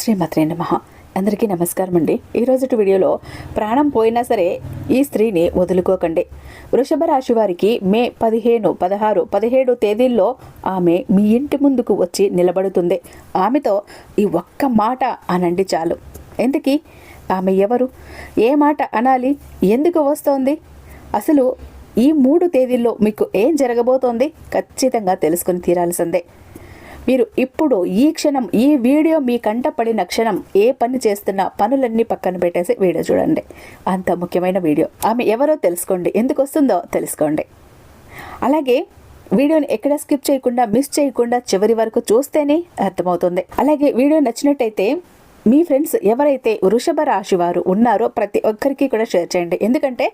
శ్రీమత్రే నమ. అందరికీ నమస్కారం అండి ఈరోజు వీడియోలో ప్రాణం పోయినా సరే ఈ స్త్రీని వదులుకోకండి. వృషభ రాశి వారికి మే పదిహేను పదహారు పదిహేడు తేదీల్లో ఆమె మీ ఇంటి ముందుకు వచ్చి నిలబడుతుంది. ఆమెతో ఈ ఒక్క మాట అనండి చాలు. ఎందుకీ? ఆమె ఎవరు? ఏ మాట అనాలి? ఎందుకు వస్తోంది? అసలు ఈ మూడు తేదీల్లో మీకు ఏం జరగబోతోంది? ఖచ్చితంగా తెలుసుకుని తీరాల్సిందే. మీరు ఇప్పుడు ఈ క్షణం ఈ వీడియో మీ కంట పడిన క్షణం ఏ పని చేస్తున్నా పనులన్నీ పక్కన పెట్టేసి వీడియో చూడండి. అంత ముఖ్యమైన వీడియో. ఆమె ఎవరో తెలుసుకోండి. ఎందుకు వస్తుందో తెలుసుకోండి. అలాగే వీడియోని ఎక్కడ స్కిప్ చేయకుండా మిస్ చేయకుండా చివరి వరకు చూస్తేనే అర్థమవుతుంది. అలాగే వీడియో నచ్చినట్టయితే మీ ఫ్రెండ్స్ ఎవరైతే వృషభ రాశి వారు ఉన్నారో ప్రతి ఒక్కరికి కూడా షేర్ చేయండి. ఎందుకంటే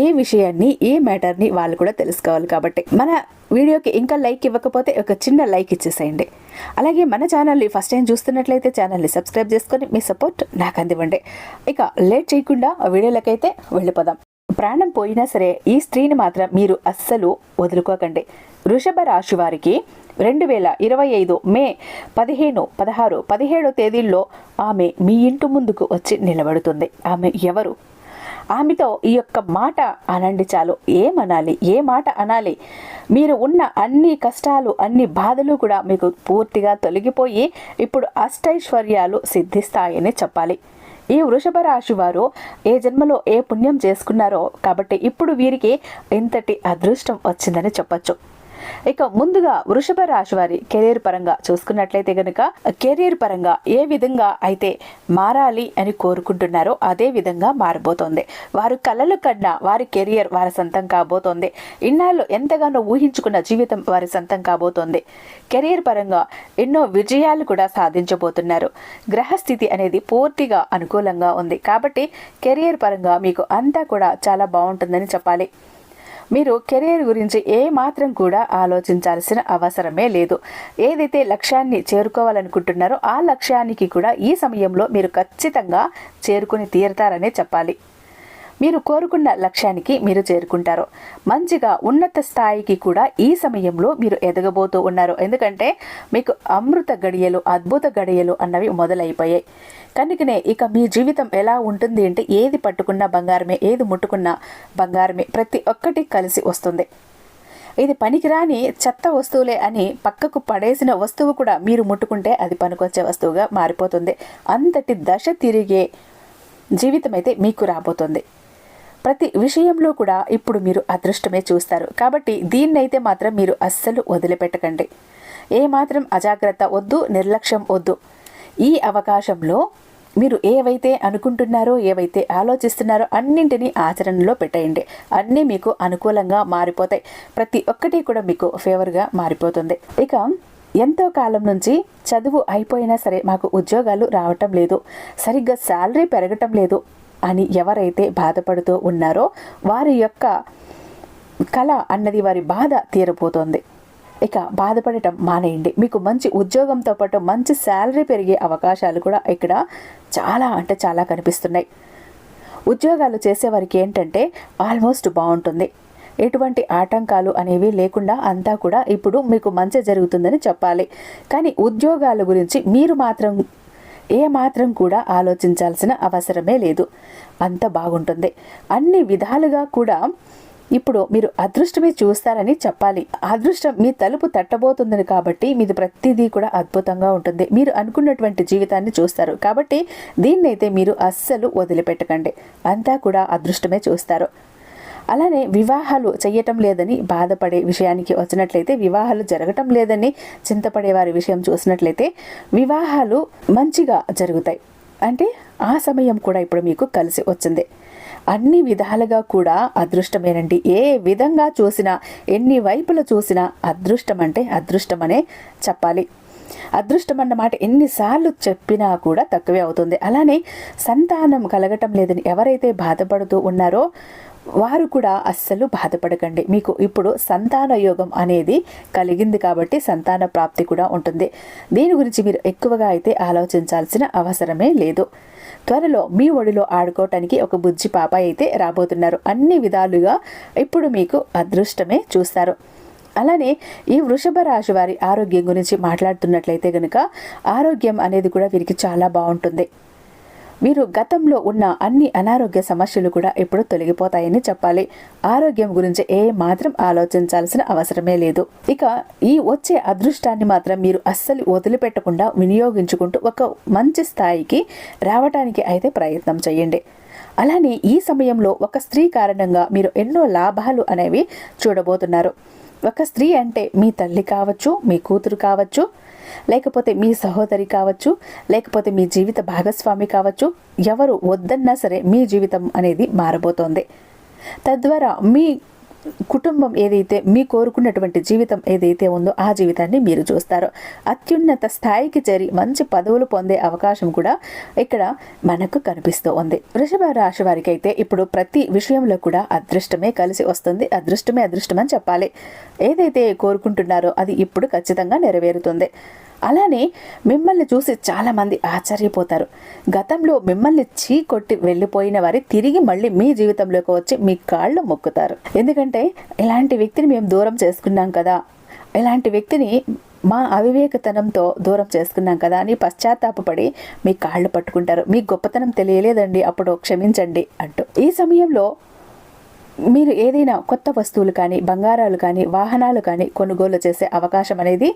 ఏ విషయాన్ని ఏ మ్యాటర్ని వాళ్ళు కూడా తెలుసుకోవాలి కాబట్టి. మన వీడియోకి ఇంకా లైక్ ఇవ్వకపోతే ఒక చిన్న లైక్ ఇచ్చేసేయండి. అలాగే మన ఛానల్ని ఫస్ట్ టైం చూస్తున్నట్లయితే ఛానల్ని సబ్స్క్రైబ్ చేసుకొని మీ సపోర్ట్ నాకు అందివ్వండి. ఇక లేట్ చేయకుండా వీడియోలకైతే వెళ్ళిపోదాం. ప్రాణం పోయినా సరే ఈ స్త్రీని మాత్రం మీరు అస్సలు వదులుకోకండి. వృషభ రాశి వారికి రెండు వేల ఇరవై ఐదు మే పదిహేను పదహారు పదిహేడు తేదీల్లో ఆమె మీ ఇంటి ముందుకు వచ్చి నిలబడుతుంది. ఆమె ఎవరు? ఆమెతో ఈ యొక్క మాట అనండి చాలు. ఏమనాలి? ఏ మాట అనాలి? మీరు ఉన్న అన్ని కష్టాలు అన్ని బాధలు కూడా మీకు పూర్తిగా తొలగిపోయి ఇప్పుడు అష్టైశ్వర్యాలు సిద్ధిస్తాయని చెప్పాలి. ఈ వృషభ రాశి వారు ఏ జన్మలో ఏ పుణ్యం చేసుకున్నారో కాబట్టి ఇప్పుడు వీరికి ఇంతటి అదృష్టం వచ్చిందని చెప్పొచ్చు. ఇక ముందుగా వృషభ రాశి వారి కెరీర్ పరంగా చూసుకున్నట్లయితే గనుక కెరీర్ పరంగా ఏ విధంగా అయితే మారాలి అని కోరుకుంటున్నారో అదే విధంగా మారబోతోంది. వారు కలలు కన్నా వారి కెరియర్ వారి సొంతం కాబోతోంది. ఇన్నాళ్ళు ఎంతగానో ఊహించుకున్న జీవితం వారి సొంతం కాబోతోంది. కెరీర్ పరంగా ఎన్నో విజయాలు కూడా సాధించబోతున్నారు. గ్రహస్థితి అనేది పూర్తిగా అనుకూలంగా ఉంది. కాబట్టి కెరియర్ పరంగా మీకు అంతా కూడా చాలా బాగుంటుందని చెప్పాలి. మీరు కెరీర్ గురించి ఏ మాత్రం కూడా ఆలోచించాల్సిన అవసరమే లేదు. ఏదైతే లక్ష్యాన్ని చేరుకోవాలనుకుంటున్నారో ఆ లక్ష్యానికి కూడా ఈ సమయంలో మీరు ఖచ్చితంగా చేరుకుని తీరతారనే చెప్పాలి. మీరు కోరుకున్న లక్ష్యానికి మీరు చేరుకుంటారు. మంచిగా ఉన్నత స్థాయికి కూడా ఈ సమయంలో మీరు ఎదగబోతూ ఉన్నారు. ఎందుకంటే మీకు అమృత గడియలు అద్భుత గడియలు అన్నవి మొదలైపోయాయి. కనుకనే ఇక మీ జీవితం ఎలా ఉంటుంది అంటే ఏది పట్టుకున్నా బంగారమే ఏది ముట్టుకున్నా బంగారమే ప్రతి ఒక్కటి కలిసి వస్తుంది. ఇది పనికిరాని చెత్త వస్తువులే అని పక్కకు పడేసిన వస్తువు కూడా మీరు ముట్టుకుంటే అది పనికొచ్చే వస్తువుగా మారిపోతుంది. అంతటి దశ తిరిగే జీవితం అయితే మీకు రాబోతుంది. ప్రతి విషయంలో కూడా ఇప్పుడు మీరు అదృష్టమే చూస్తారు. కాబట్టి దీన్నైతే మాత్రం మీరు అస్సలు వదిలిపెట్టకండి. ఏ మాత్రం అజాగ్రత్త వద్దు నిర్లక్ష్యం వద్దు. ఈ అవకాశంలో మీరు ఏవైతే అనుకుంటున్నారో ఏవైతే ఆలోచిస్తున్నారో అన్నింటినీ ఆచరణలో పెట్టేయండి. అన్నీ మీకు అనుకూలంగా మారిపోతాయి. ప్రతి ఒక్కటి కూడా మీకు ఫేవర్గా మారిపోతుంది. ఇక ఎంతో కాలం నుంచి చదువు అయిపోయినా సరే మాకు ఉద్యోగాలు రావటం లేదు. సరిగ్గా శాలరీ పెరగటం లేదు. అని ఎవరైతే బాధపడుతూ ఉన్నారో వారి యొక్క కళ అన్నది వారి బాధ తీరపోతుంది ఇక బాధపడటం మానేయండి. మీకు మంచి ఉద్యోగంతో పాటు మంచి శాలరీ పెరిగే అవకాశాలు కూడా ఇక్కడ చాలా అంటే చాలా కనిపిస్తున్నాయి. ఉద్యోగాలు చేసేవారికి ఏంటంటే ఆల్మోస్ట్ బాగుంటుంది. ఎటువంటి ఆటంకాలు అనేవి లేకుండా అంతా కూడా ఇప్పుడు మీకు మంచి జరుగుతుందని చెప్పాలి. కానీ ఉద్యోగాల గురించి మీరు మాత్రం ఏ మాత్రం కూడా ఆలోచించాల్సిన అవసరమే లేదు. అంత బాగుంటుంది. అన్ని విధాలుగా కూడా ఇప్పుడు మీరు అదృష్టమే చూస్తారని చెప్పాలి. అదృష్టం మీ తలుపు తట్టబోతుందని కాబట్టి మీది ప్రతిదీ కూడా అద్భుతంగా ఉంటుంది. మీరు అనుకున్నటువంటి జీవితాన్ని చూస్తారు. కాబట్టి దీన్నైతే మీరు అస్సలు వదిలిపెట్టకండి. అంతా కూడా అదృష్టమే చూస్తారు. అలానే వివాహాలు చేయటం లేదని బాధపడే విషయానికి వచ్చినట్లయితే వివాహాలు జరగటం లేదని చింతపడే వారి విషయం చూసినట్లయితే వివాహాలు మంచిగా జరుగుతాయి. అంటే ఆ సమయం కూడా ఇప్పుడు మీకు కలిసి వచ్చింది. అన్ని విధాలుగా కూడా అదృష్టమేనండి. ఏ విధంగా చూసినా ఎన్ని వైపులు చూసినా అదృష్టం అంటే అదృష్టమనే చెప్పాలి. అదృష్టం అన్నమాట ఎన్నిసార్లు చెప్పినా కూడా తక్కువే అవుతుంది. అలానే సంతానం కలగటం లేదని ఎవరైతే బాధపడుతూ ఉన్నారో వారు కూడా అస్సలు బాధపడకండి. మీకు ఇప్పుడు సంతాన యోగం అనేది కలిగింది కాబట్టి సంతాన ప్రాప్తి కూడా ఉంటుంది. దీని గురించి మీరు ఎక్కువగా అయితే ఆలోచించాల్సిన అవసరమే లేదు. త్వరలో మీ ఒడిలో ఆడుకోవటానికి ఒక బుజ్జి పాప అయితే రాబోతున్నారు. అన్ని విధాలుగా ఇప్పుడు మీకు అదృష్టమే చూస్తారు. అలానే ఈ వృషభ రాశి వారి ఆరోగ్యం గురించి మాట్లాడుతున్నట్లయితే గనుక ఆరోగ్యం అనేది కూడా వీరికి చాలా బాగుంటుంది. మీరు గతంలో ఉన్న అన్ని అనారోగ్య సమస్యలు కూడా ఇప్పుడు తొలగిపోతాయని చెప్పాలి. ఆరోగ్యం గురించి ఏ మాత్రం ఆలోచించాల్సిన అవసరమే లేదు. ఇక ఈ వచ్చే అదృష్టాన్ని మాత్రం మీరు అస్సలు వదిలిపెట్టకుండా వినియోగించుకుంటూ ఒక మంచి స్థాయికి రావటానికి అయితే ప్రయత్నం చేయండి. అలానే ఈ సమయంలో ఒక స్త్రీ కారణంగా మీరు ఎన్నో లాభాలు అనేవి చూడబోతున్నారు. ఒక స్త్రీ అంటే మీ తల్లి కావచ్చు మీ కూతురు కావచ్చు లేకపోతే మీ సహోదరి కావచ్చు లేకపోతే మీ జీవిత భాగస్వామి కావచ్చు ఎవరు వద్దన్నా సరే మీ జీవితం అనేది మారబోతోంది. తద్వారా మీ కుటుంబం ఏదైతే మీ కోరుకున్నటువంటి జీవితం ఏదైతే ఉందో ఆ జీవితాన్ని మీరు చూస్తారు. అత్యున్నత స్థాయికి చేరి మంచి పదవులు పొందే అవకాశం కూడా ఇక్కడ మనకు కనిపిస్తూ ఉంది. వృషభ రాశి వారికి అయితే ఇప్పుడు ప్రతి విషయంలో కూడా అదృష్టమే కలిసి వస్తుంది. అదృష్టమే అదృష్టం అని చెప్పాలి. ఏదైతే కోరుకుంటున్నారో అది ఇప్పుడు ఖచ్చితంగా నెరవేరుతుంది. అలానే మిమ్మల్ని చూసి చాలామంది ఆశ్చర్యపోతారు. గతంలో మిమ్మల్ని చీ కొట్టి వెళ్ళిపోయిన వారి తిరిగి మళ్ళీ మీ జీవితంలోకి వచ్చి మీ కాళ్ళు మొక్కుతారు. ఎందుకంటే ఇలాంటి వ్యక్తిని మేము దూరం చేసుకున్నాం కదా. ఇలాంటి వ్యక్తిని మా అవివేకతనంతో దూరం చేసుకున్నాం కదా అని పశ్చాత్తాపడి మీ కాళ్ళు పట్టుకుంటారు. మీ గొప్పతనం తెలియలేదండి అప్పుడు క్షమించండి అంటూ. ఈ సమయంలో మీరు ఏదైనా కొత్త వస్తువులు కానీ బంగారాలు కానీ వాహనాలు కానీ కొనుగోలు చేసే అవకాశం అనేది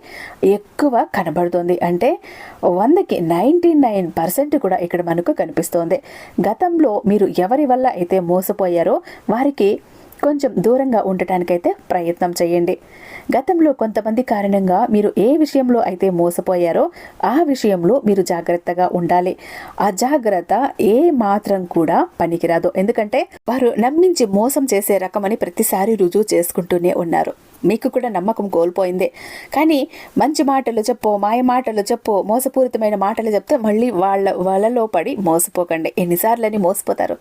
ఎక్కువ కనబడుతుంది. అంటే వందకి నైంటీ నైన్ పర్సెంట్ కూడా ఇక్కడ మనకు కనిపిస్తోంది. గతంలో మీరు ఎవరి వల్ల అయితే మోసపోయారో వారికి కొంచెం దూరంగా ఉండటానికైతే ప్రయత్నం చేయండి. గతంలో కొంతమంది కారణంగా మీరు ఏ విషయంలో అయితే మోసపోయారో ఆ విషయంలో మీరు జాగ్రత్తగా ఉండాలి. అజాగ్రత్త ఏ మాత్రం కూడా పనికిరాదు. ఎందుకంటే వారు నమ్మించి మోసం చేసే రకమని ప్రతిసారి రుజువు చేసుకుంటూనే ఉన్నారు. మీకు కూడా నమ్మకం కోల్పోయిందే. కానీ మంచి మాటలు చెప్పో మాయ మాటలు చెప్పో మోసపూరితమైన మాటలు చెప్తే మళ్ళీ వాళ్ళ వలలో పడి మోసపోకండి. ఎన్నిసార్లని మోసపోతారు?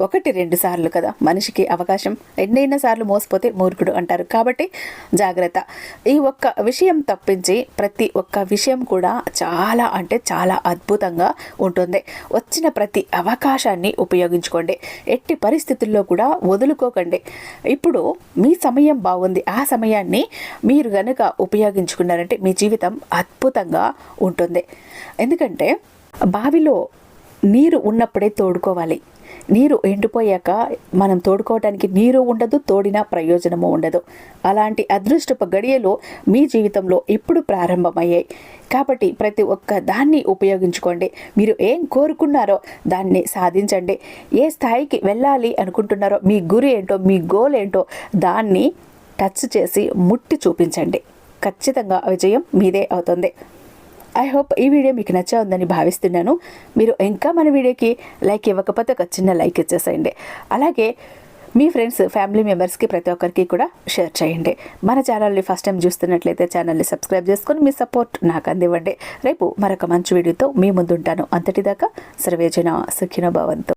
ఒకటి రెండు సార్లు కదా మనిషికి అవకాశం. ఎన్నైనా సార్లు మోసపోతే మూర్ఖుడు అంటారు. కాబట్టి జాగ్రత్త. ఈ ఒక్క విషయం తప్పించి ప్రతి ఒక్క విషయం కూడా చాలా అంటే చాలా అద్భుతంగా ఉంటుంది. వచ్చిన ప్రతి అవకాశాన్ని ఉపయోగించుకోండి. ఎట్టి పరిస్థితుల్లో కూడా వదులుకోకండి. ఇప్పుడు మీ సమయం బాగుంది. ఆ సమయాన్ని మీరు గనుక ఉపయోగించుకున్నారంటే మీ జీవితం అద్భుతంగా ఉంటుంది. ఎందుకంటే బావిలో నీరు ఉన్నప్పుడే తోడుకోవాలి. నీరు ఎండిపోయాక మనం తోడుకోవడానికి నీరు ఉండదు తోడిన ప్రయోజనము ఉండదు. అలాంటి అదృష్టపు గడియలు మీ జీవితంలో ఇప్పుడు ప్రారంభమయ్యాయి. కాబట్టి ప్రతి ఒక్క దాన్ని ఉపయోగించుకోండి. మీరు ఏం కోరుకున్నారో దాన్ని సాధించండి. ఏ స్థాయికి వెళ్ళాలి అనుకుంటున్నారో మీ గురి ఏంటో మీ గోల్ ఏంటో దాన్ని టచ్ చేసి ముట్టి చూపించండి. ఖచ్చితంగా విజయం మీదే అవుతుంది. ఐ హోప్ ఈ వీడియో మీకు నచ్చా ఉందని భావిస్తున్నాను. మీరు ఇంకా మన వీడియోకి లైక్ ఇవ్వకపోతే ఒక చిన్న లైక్ ఇచ్చేసేయండి. అలాగే మీ ఫ్రెండ్స్ ఫ్యామిలీ మెంబర్స్కి ప్రతి ఒక్కరికి కూడా షేర్ చేయండి. మన ఛానల్ని ఫస్ట్ టైం చూస్తున్నట్లయితే ఛానల్ని సబ్స్క్రైబ్ చేసుకొని మీ సపోర్ట్ నాకు అందివ్వండి. రేపు మరొక మంచి వీడియోతో మీ ముందుంటాను. అంతటిదాకా సర్వేజన సుఖిన భవంతు.